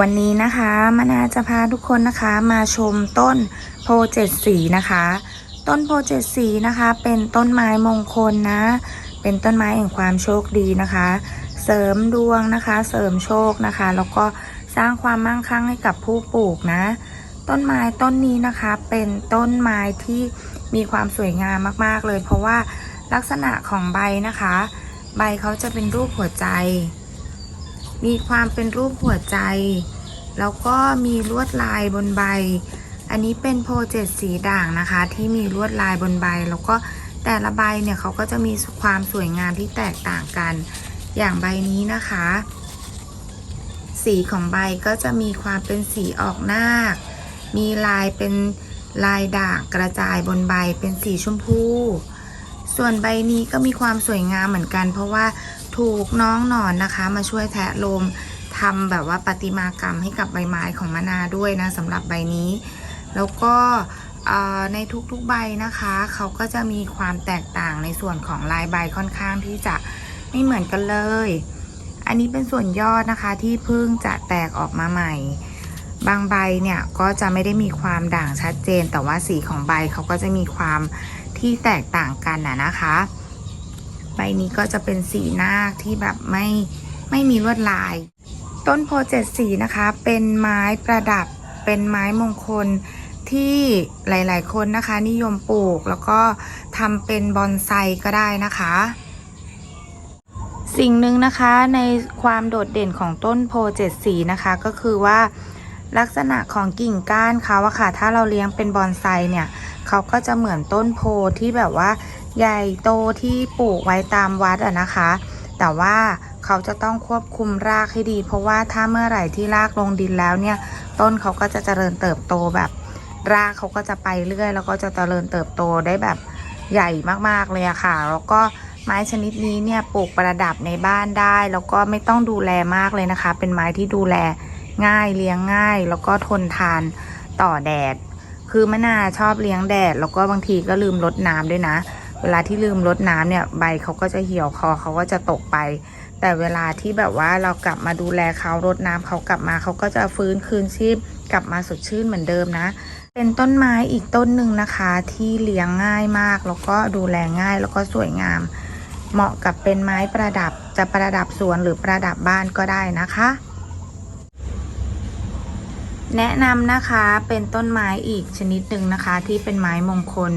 วันนี้นะคะมนาจะพาทุกคนนะคะมาชมต้นโพเจ็ดสีนะคะ ต้นโพเจ็ดสีนะคะ เป็นต้นไม้มงคลนะ เป็นต้นไม้แห่งความโชคดีนะคะ เสริมดวงนะคะ เสริมโชคนะคะ แล้วก็สร้างความมั่งคั่งให้กับผู้ปลูกนะ ต้นไม้ต้นนี้นะคะเป็นต้นไม้ที่มีความสวยงามมากๆเลย เพราะว่าลักษณะของใบนะคะ ใบเขาจะเป็นรูปหัวใจ มีความเป็นรูปหัวใจ แล้วก็มีลวดลายบนใบ อันนี้เป็นโพเจ็ดสีด่างนะคะ ที่มีลวดลายบนใบ แล้วก็แต่ละใบเนี่ยเขาก็จะมีความสวยงามที่แตกต่างกัน อย่างใบนี้นะคะ สีของใบก็จะมีความเป็นสีออกนาค มีลายเป็นลายด่างกระจายบนใบเป็นสีชมพู ส่วนใบนี้ก็มีความสวยงามเหมือนกัน เพราะว่า ถูกน้องหนอนนะคะ มาช่วยแทะลมทำแบบว่าประติมากรรมให้กับใบไม้ของมะนาด้วยนะสำหรับใบนี้ แล้วก็ในทุกๆใบนะคะ เขาก็จะมีความแตกต่างในส่วนของลายใบค่อนข้างที่จะไม่เหมือนกันเลย อันนี้เป็นส่วนยอดนะคะที่เพิ่งจะแตกออกมาใหม่ บางใบเนี่ยก็จะไม่ได้มีความด่างชัดเจน แต่ว่าสีของใบเขาก็จะมีความที่แตกต่างกันนะนะคะ ใบนี้ก็จะเป็นสีหน้าที่แบบไม่ไม่มีลวดลาย ต้นโพเจ็ดสีนะคะ เป็นไม้ประดับเป็นไม้มงคลที่หลาย ๆ คนนะคะ นิยมปลูกแล้วก็ทำเป็นบอนไซก็ได้นะคะ สิ่งหนึ่งนะคะในความโดดเด่นของต้นโพเจ็ดสีนะคะก็คือว่าลักษณะของกิ่งก้านเขาอะค่ะ ถ้าเราเลี้ยงเป็นบอนไซเนี่ย เขาก็จะเหมือนต้นโพที่แบบว่า ใหญ่โตที่ปลูกไว้ตามวัดอะนะคะ แต่ว่าเขาจะต้องควบคุมรากให้ดี เพราะว่าถ้าเมื่อไหร่ที่รากลงดินแล้วเนี่ย ต้นเขาก็จะเจริญเติบโตแบบ รากเขาก็จะไปเรื่อย แล้วก็จะเจริญเติบโตได้แบบใหญ่มากๆเลยอะค่ะ แล้วก็ไม้ชนิดนี้เนี่ยปลูกประดับในบ้านได้ แล้วก็ไม่ต้องดูแลมากเลยนะคะ เป็นไม้ที่ดูแลง่ายเลี้ยงง่าย แล้วก็ทนทานต่อแดด คือมะนาชอบเลี้ยงแดด แล้วก็บางทีก็ลืมรดน้ำด้วยนะ วลาที่ลืมรดน้ำเนี่ยใบเขาก็จะเหี่ยวคอเขาก็จะตกไป แต่เวลาที่แบบว่าเรากลับมาดูแลเขารดน้ำเขากลับมาเขาก็จะฟื้นคืนชีพกลับมาสดชื่นเหมือนเดิมนะ เป็นต้นไม้อีกต้นหนึ่งนะคะที่เลี้ยงง่ายมาก แล้วก็ดูแลง่ายแล้วก็สวยงาม เหมาะกับเป็นไม้ประดับจะประดับสวนหรือประดับบ้านก็ได้นะคะแนะนำนะคะเป็นต้นไม้อีกชนิดหนึ่งนะคะที่เป็นไม้มงคล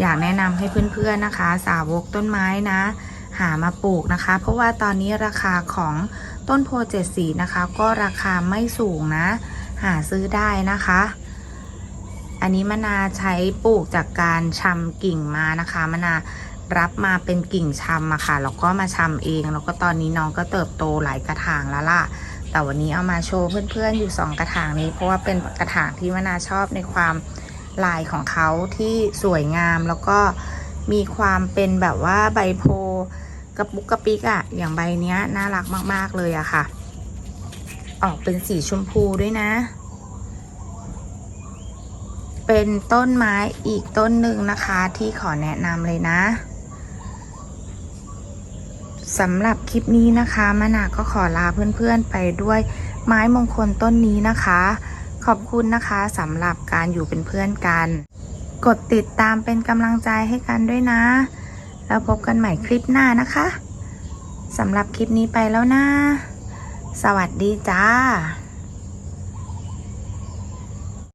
อยากแนะนำให้เพื่อนๆนะคะ สาวกต้นไม้นะ หามาปลูกนะคะ เพราะว่าตอนนี้ราคาของต้นโพเจ็ดสีนะคะ ก็ราคาไม่สูงนะ หาซื้อได้นะคะ อันนี้มะนาใช้ปลูกจากการชำกิ่งมานะคะมะนารับมาเป็นกิ่งชำอะค่ะแล้วก็มาชำเอง แล้วก็ตอนนี้น้องก็เติบโตหลายกระถางแล้วล่ะ แต่วันนี้เอามาโชว์เพื่อนๆอยู่สองกระถางนี้ เพราะว่าเป็นกระถางที่มะนาชอบในความ ลายของเขาที่สวยงามแล้วก็มีความเป็นแบบว่าใบโพกระปุกกระปิกอะอย่างใบเนี้ยน่ารักมาก ๆ เลยอะค่ะ ออกเป็นสีชมพูด้วยนะ เป็นต้นไม้อีกต้นหนึ่งนะคะที่ขอแนะนำเลยนะสำหรับคลิปนี้นะคะมะนาก็ขอลาเพื่อนๆไปด้วยไม้มงคลต้นนี้นะคะ ขอบคุณนะคะสำหรับการอยู่เป็นเพื่อนกัน กดติดตามเป็นกำลังใจให้กันด้วยนะ แล้วพบกันใหม่คลิปหน้านะคะสำหรับคลิปนี้ไปแล้วนะ สวัสดีจ้า